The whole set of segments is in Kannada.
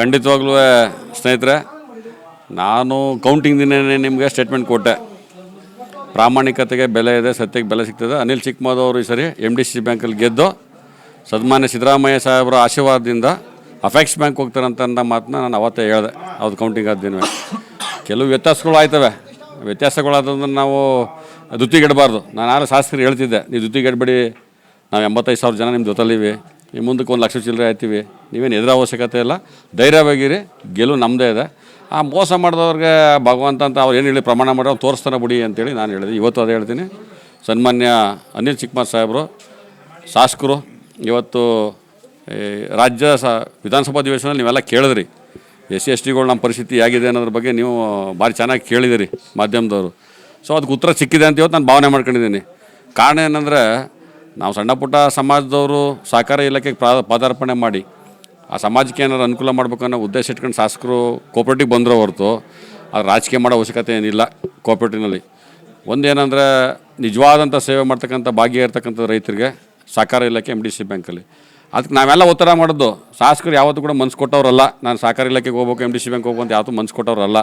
ಖಂಡಿತವಾಗ್ಲೂ ಸ್ನೇಹಿತರೆ, ನಾನು ಕೌಂಟಿಂಗ್ ದಿನನೇ ನಿಮಗೆ ಸ್ಟೇಟ್ಮೆಂಟ್ ಕೊಟ್ಟೆ. ಪ್ರಾಮಾಣಿಕತೆಗೆ ಬೆಲೆ ಇದೆ, ಸತ್ಯಕ್ಕೆ ಬೆಲೆ ಸಿಗ್ತದೆ. ಅನಿಲ್ ಚಿಕ್ಕಮಾದವರು ಈ ಸರಿ ಎಂ ಡಿ ಸಿ ಬ್ಯಾಂಕಲ್ಲಿ ಗೆದ್ದು, ಸನ್ಮಾನ್ಯ ಸಿದ್ದರಾಮಯ್ಯ ಸಾಹೇಬರ ಆಶೀರ್ವಾದದಿಂದ ಅಫೆಕ್ಸ್ ಬ್ಯಾಂಕ್ ಹೋಗ್ತಾರಂತ ಅನ್ನೋ ಮಾತನ್ನ ನಾನು ಅವತ್ತೇ ಹೇಳಿದೆ. ಅವ್ದು ಕೌಂಟಿಂಗ್ ಆದ ದಿನವೇ. ಕೆಲವು ವ್ಯತ್ಯಾಸಗಳು ಆಯ್ತವೆ. ವ್ಯತ್ಯಾಸಗಳಾದ್ರೆ ನಾವು ದುತ್ತಿಗೆಡಬಾರ್ದು ನಾನು ಆರು ಶಾಸಕರು ಹೇಳ್ತಿದ್ದೆ ನೀವು ದುತ್ತಿಗೆಡಬೇಡಿ ನಾವು ಎಂಬತ್ತೈದು ಸಾವಿರ ಜನ ನಿಮ್ಮ ಜೊತೆಲಿವಿ ಈ ಮುಂದಕ್ಕೆ ಒಂದು ಲಕ್ಷ ಚಿಲ್ಲರೆ ಆಯ್ತೀವಿ. ನೀವೇನು ಎದುರ ಅವಶ್ಯಕತೆ ಇಲ್ಲ. ಧೈರ್ಯವಾಗಿರಿ. ಗೆಲುವು ನಮ್ಮದೇ ಇದೆ. ಆ ಮೋಸ ಮಾಡಿದವ್ರಿಗೆ ಭಗವಂತ ಅಂತ ಅವ್ರು ಏನು ಹೇಳಿ ಪ್ರಮಾಣ ಮಾಡೋ ತೋರಿಸ್ತಾನೆ ಬಿಡಿ ಅಂತೇಳಿ ನಾನು ಹೇಳಿದೆ. ಇವತ್ತು ಅದೇ ಹೇಳ್ತೀನಿ. ಸನ್ಮಾನ್ಯ ಅನಿಲ್ ಚಿಕ್ಕಮ್ಮ ಸಾಹೇಬರು, ಶಾಸಕರು, ಇವತ್ತು ರಾಜ್ಯ ಸ ವಿಧಾನಸಭಾ ಅಧಿವೇಶನದಲ್ಲಿ ನೀವೆಲ್ಲ ಕೇಳಿದ್ರಿ. ಎಸ್ ಸಿ, ಎಸ್ ಟಿಗಳು ನಮ್ಮ ಪರಿಸ್ಥಿತಿ ಹೇಗಿದೆ ಅನ್ನೋದ್ರ ಬಗ್ಗೆ ನೀವು ಭಾರಿ ಚೆನ್ನಾಗಿ ಕೇಳಿದಿರಿ ಮಾಧ್ಯಮದವರು. ಸೊ ಅದಕ್ಕೆ ಉತ್ತರ ಸಿಕ್ಕಿದೆ ಅಂತ ಇವತ್ತು ನಾನು ಭಾವನೆ ಮಾಡ್ಕೊಂಡಿದ್ದೀನಿ. ಕಾರಣ ಏನಂದರೆ ನಾವು ಸಣ್ಣ ಪುಟ್ಟ ಸಮಾಜದವರು ಸಹಕಾರ ಇಲಾಖೆಗೆ ಪದಾರ್ಪಣೆ ಮಾಡಿ ಆ ಸಮಾಜಕ್ಕೆ ಏನಾದ್ರು ಅನುಕೂಲ ಮಾಡಬೇಕು ಅನ್ನೋ ಉದ್ದೇಶ ಇಟ್ಕೊಂಡು ಶಾಸಕರು ಕೋಪರೇಟಿವ್ ಬಂದರೂ ಹೊರತು ಅದು ರಾಜಕೀಯ ಮಾಡೋ ಅವಶ್ಯಕತೆ ಏನಿಲ್ಲ ಕೋಪರೇಟಿವ್ನಲ್ಲಿ ಒಂದೇನಂದರೆ ನಿಜವಾದಂಥ ಸೇವೆ ಮಾಡ್ತಕ್ಕಂಥ ಭಾಗ್ಯ ಇರ್ತಕ್ಕಂಥ ರೈತರಿಗೆ ಸಹಕಾರ ಇಲಾಖೆ ಎಂ ಡಿ ಸಿ ಬ್ಯಾಂಕಲ್ಲಿ ಅದಕ್ಕೆ ನಾವೆಲ್ಲ ಒತ್ತಡ ಮಾಡೋದು. ಶಾಸಕರು ಯಾವತ್ತೂ ಕೂಡ ಮನ್ಸು ಕೊಟ್ಟವ್ರಲ್ಲ. ನಾನು ಸಹಕಾರ ಇಲಾಖೆಗೆ ಹೋಗ್ಬೇಕು ಎಂ ಡಿ ಸಿ ಬ್ಯಾಂಕ್ ಹೋಗ್ಬೇಕು ಯಾವತ್ತೂ ಮನ್ಸು ಕೊಟ್ಟವ್ರಲ್ಲ.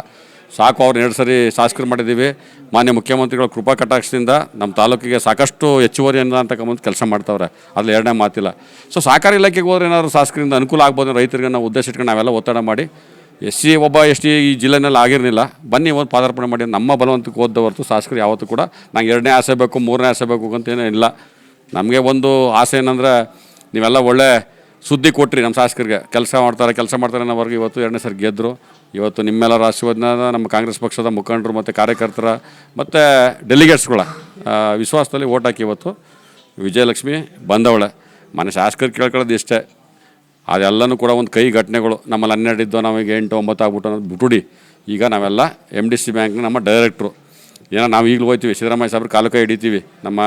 ಸಾಕು ಅವ್ರು ಎರಡು ಸರಿ ಶಾಸಕರು ಮಾಡಿದ್ದೀವಿ. ಮಾನ್ಯ ಮುಖ್ಯಮಂತ್ರಿಗಳ ಕೃಪಾ ಕಟಾಕ್ಷದಿಂದ ನಮ್ಮ ತಾಲೂಕಿಗೆ ಸಾಕಷ್ಟು ಹೆಚ್ಚುವರಿ ಅಂತಕ್ಕಂಥ ಕೆಲಸ ಮಾಡ್ತವ್ರೆ. ಅಲ್ಲಿ ಎರಡನೇ ಮಾತಿಲ್ಲ. ಸೊ ಸಹಕಾರ ಇಲಾಖೆಗೆ ಹೋದ್ರೆ ಏನಾದ್ರು ಶಾಸಕರಿಂದ ಅನುಕೂಲ ಆಗ್ಬೋದು ರೈತರಿಗೆ ನಾವು ಉದ್ದೇಶ ಇಟ್ಕೊಂಡು ನಾವೆಲ್ಲ ಒತ್ತಡ ಮಾಡಿ. ಎಸ್ ಸಿ, ಒಬ್ಬ, ಎಸ್ ಟಿ ಈ ಜಿಲ್ಲೆನಲ್ಲಿ ಆಗಿರಲಿಲ್ಲ. ಬನ್ನಿ, ಒಂದು ಪಾದಾರ್ಪಣೆ ಮಾಡಿ. ನಮ್ಮ ಬಲವಂತಕ್ಕೆ ಓದ್ದ ಹೊರತು ಶಾಸಕರು ಯಾವತ್ತೂ ಕೂಡ ನಂಗೆ ಎರಡನೇ ಆಸೆ ಬೇಕು, ಮೂರನೇ ಆಸೆ ಬೇಕು ಅಂತೇನೂ ಇಲ್ಲ. ನಮಗೆ ಒಂದು ಆಸೆ ಏನಂದರೆ ನೀವೆಲ್ಲ ಒಳ್ಳೆ ಸುದ್ದಿ ಕೊಟ್ರಿ ನಮ್ಮ ಶಾಸಕರಿಗೆ. ಕೆಲಸ ಮಾಡ್ತಾರೆ ಕೆಲಸ ಮಾಡ್ತಾರೆ ಅನ್ನೋವರೆಗೆ ಇವತ್ತು ಎರಡನೇ ಸರಿ ಗೆದ್ದರು ಇವತ್ತು ನಿಮ್ಮೆಲ್ಲರ ಆಶೀರ್ವಾದನ ನಮ್ಮ ಕಾಂಗ್ರೆಸ್ ಪಕ್ಷದ ಮುಖಂಡರು ಮತ್ತು ಕಾರ್ಯಕರ್ತರ ಮತ್ತು ಡೆಲಿಗೇಟ್ಸ್ಗಳ ವಿಶ್ವಾಸದಲ್ಲಿ ಓಟ್ ಹಾಕಿ ಇವತ್ತು ವಿಜಯಲಕ್ಷ್ಮಿ ಬಂದವಳೆ. ಮನೆ ಶಾಸಕರು ಕೇಳ್ಕೊಳ್ಳೋದು ಇಷ್ಟೇ. ಅದೆಲ್ಲನೂ ಕೂಡ ಒಂದು ಕೈ ಘಟನೆಗಳು. ನಮ್ಮಲ್ಲಿ ಹನ್ನೆರಡು ಇದ್ದೋ ನಾವೀಗ ಎಂಟು ಒಂಬತ್ತು ಆಗ್ಬಿಟ್ಟು ಅನ್ನೋದು ಬಿಟ್ಟುಡಿ ಈಗ ನಾವೆಲ್ಲ ಎಂ ಡಿ ಸಿ ಬ್ಯಾಂಕ್ನ ನಮ್ಮ ಡೈರೆಕ್ಟ್ರು ಏನೋ ನಾವು ಈಗಲೂ ಹೋಗ್ತೀವಿ ಸಿದ್ದರಾಮಯ್ಯ ಸಾಹೇಬ್ರ ಕಾಲು ಕೈ ಹಿಡಿತೀವಿ. ನಮ್ಮ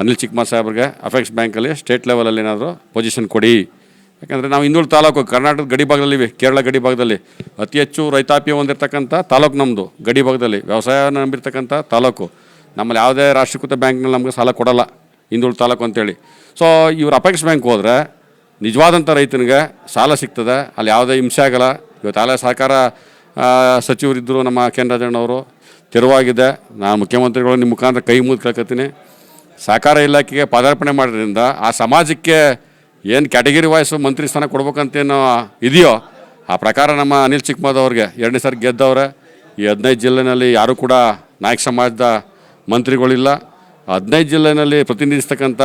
ಅನಿಲ್ ಚಿಕ್ಕಮ್ಮ ಸಾಹೇಬ್ರಿಗೆ ಅಫೆಕ್ಸ್ ಬ್ಯಾಂಕಲ್ಲಿ ಸ್ಟೇಟ್ ಲೆವೆಲಲ್ಲಿ ಏನಾದರೂ ಪೊಸಿಷನ್ ಕೊಡಿ. ಯಾಕಂದರೆ ನಾವು ಇನ್ನೂರು ತಾಲೂಕು ಕರ್ನಾಟಕದ ಗಡಿ ಭಾಗದಲ್ಲಿ ಕೇರಳ ಗಡಿ ಭಾಗದಲ್ಲಿ. ಅತಿ ಹೆಚ್ಚು ರೈತಾಪಿ ಹೊಂದಿರತಕ್ಕಂಥ ತಾಲೂಕು ನಮ್ಮದು ಗಡಿ ಭಾಗದಲ್ಲಿ. ವ್ಯವಸಾಯ ನಂಬಿರ್ತಕ್ಕಂಥ ತಾಲೂಕು. ನಮ್ಮಲ್ಲಿ ಯಾವುದೇ ರಾಷ್ಟ್ರೀಕೃತ ಬ್ಯಾಂಕ್ನಲ್ಲಿ ನಮಗೆ ಸಾಲ ಕೊಡಲ್ಲ ಹಿಂದುಳಿದ ತಾಲೂಕು ಅಂತೇಳಿ. ಸೊ ಇವ್ರು ಅಪೆಕ್ಸ್ ಬ್ಯಾಂಕ್ ಹೋದರೆ ನಿಜವಾದಂಥ ರೈತನಿಗೆ ಸಾಲ ಸಿಗ್ತದೆ, ಅಲ್ಲಿ ಯಾವುದೇ ಹಿಂಸೆ ಆಗಲ್ಲ. ಇವತ್ತು ಆಲಯ ಸಹಕಾರ ಸಚಿವರಿದ್ದರು ನಮ್ಮ ಕೆ ರಾಜಣ್ಣವರು, ತೆರವಾಗಿದೆ. ನಾನು ಮುಖ್ಯಮಂತ್ರಿಗಳು ನಿಮ್ಮ ಮುಖಾಂತರ ಕೈ ಮುಗಿದು ಕೇಳ್ಕೊತೀನಿ. ಸಹಕಾರ ಇಲಾಖೆಗೆ ಪದಾರ್ಪಣೆ ಮಾಡೋದ್ರಿಂದ ಆ ಸಮಾಜಕ್ಕೆ ಏನು ಕ್ಯಾಟಗಿರಿ ವಾಯ್ಸು ಮಂತ್ರಿ ಸ್ಥಾನ ಕೊಡ್ಬೇಕಂತೇನೋ ಇದೆಯೋ, ಆ ಪ್ರಕಾರ ನಮ್ಮ ಅನಿಲ್ ಚಿಕ್ಕಮದವ್ರಿಗೆ ಎರಡನೇ ಸಾರಿ ಗೆದ್ದವ್ರೆ. ಈ ಹದಿನೈದು ಜಿಲ್ಲೆನಲ್ಲಿ ಯಾರೂ ಕೂಡ ನಾಯಕ ಸಮಾಜದ ಮಂತ್ರಿಗಳಿಲ್ಲ. ಹದಿನೈದು ಜಿಲ್ಲೆನಲ್ಲಿ ಪ್ರತಿನಿಧಿಸ್ತಕ್ಕಂಥ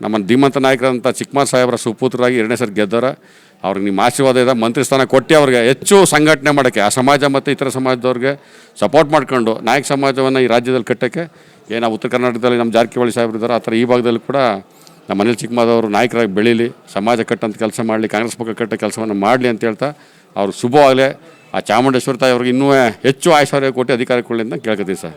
ನಮ್ಮ ಧೀಮಂತ ನಾಯಕರಂಥ ಚಿಕ್ಕಮಾರ್ ಸಾಹೇಬರ ಸುಪುತ್ರರಾಗಿ ಎರಡನೇ ಸಾರಿ ಗೆದ್ದವ್ರೆ. ಅವ್ರಿಗೆ ನಿಮ್ಮ ಆಶೀರ್ವಾದ ಇದೆ. ಮಂತ್ರಿ ಸ್ಥಾನ ಕೊಟ್ಟು ಅವ್ರಿಗೆ ಹೆಚ್ಚು ಸಂಘಟನೆ ಮಾಡೋಕ್ಕೆ, ಆ ಸಮಾಜ ಮತ್ತು ಇತರ ಸಮಾಜದವ್ರಿಗೆ ಸಪೋರ್ಟ್ ಮಾಡ್ಕೊಂಡು ನಾಯಕ ಸಮಾಜವನ್ನು ಈ ರಾಜ್ಯದಲ್ಲಿ ಕಟ್ಟೋಕ್ಕೆ. ಏನು ಉತ್ತರ ಕರ್ನಾಟಕದಲ್ಲಿ ನಮ್ಮ ಜಾರಕಿಹೊಳಿ ಸಾಹೇಬ್ರು ಇದ್ದಾರೆ, ಆ ಥರ ಈ ಭಾಗದಲ್ಲಿ ಕೂಡ ನಮ್ಮ ಅನಿಲ್ ಚಿಕ್ಕಮಾದವರು ನಾಯಕರಾಗಿ ಬೆಳೀಲಿ, ಸಮಾಜ ಕಟ್ಟಂತ ಕೆಲಸ ಮಾಡಲಿ, ಕಾಂಗ್ರೆಸ್ ಪಕ್ಷ ಕಟ್ಟ ಕೆಲಸವನ್ನು ಮಾಡಲಿ ಅಂತ ಹೇಳ್ತಾ ಅವರು ಶುಭವಾಗಲೇ. ಆ ಚಾಮುಂಡೇಶ್ವರಿ ತಾಯಿ ಅವ್ರಿಗೆ ಇನ್ನೂ ಹೆಚ್ಚು ಆಯುಷ್ಯ ಕೊಟ್ಟು ಅಧಿಕಾರ ಕೊಡಲಿ ಅಂತ ಕೇಳ್ಕೊತೀವಿ ಸರ್.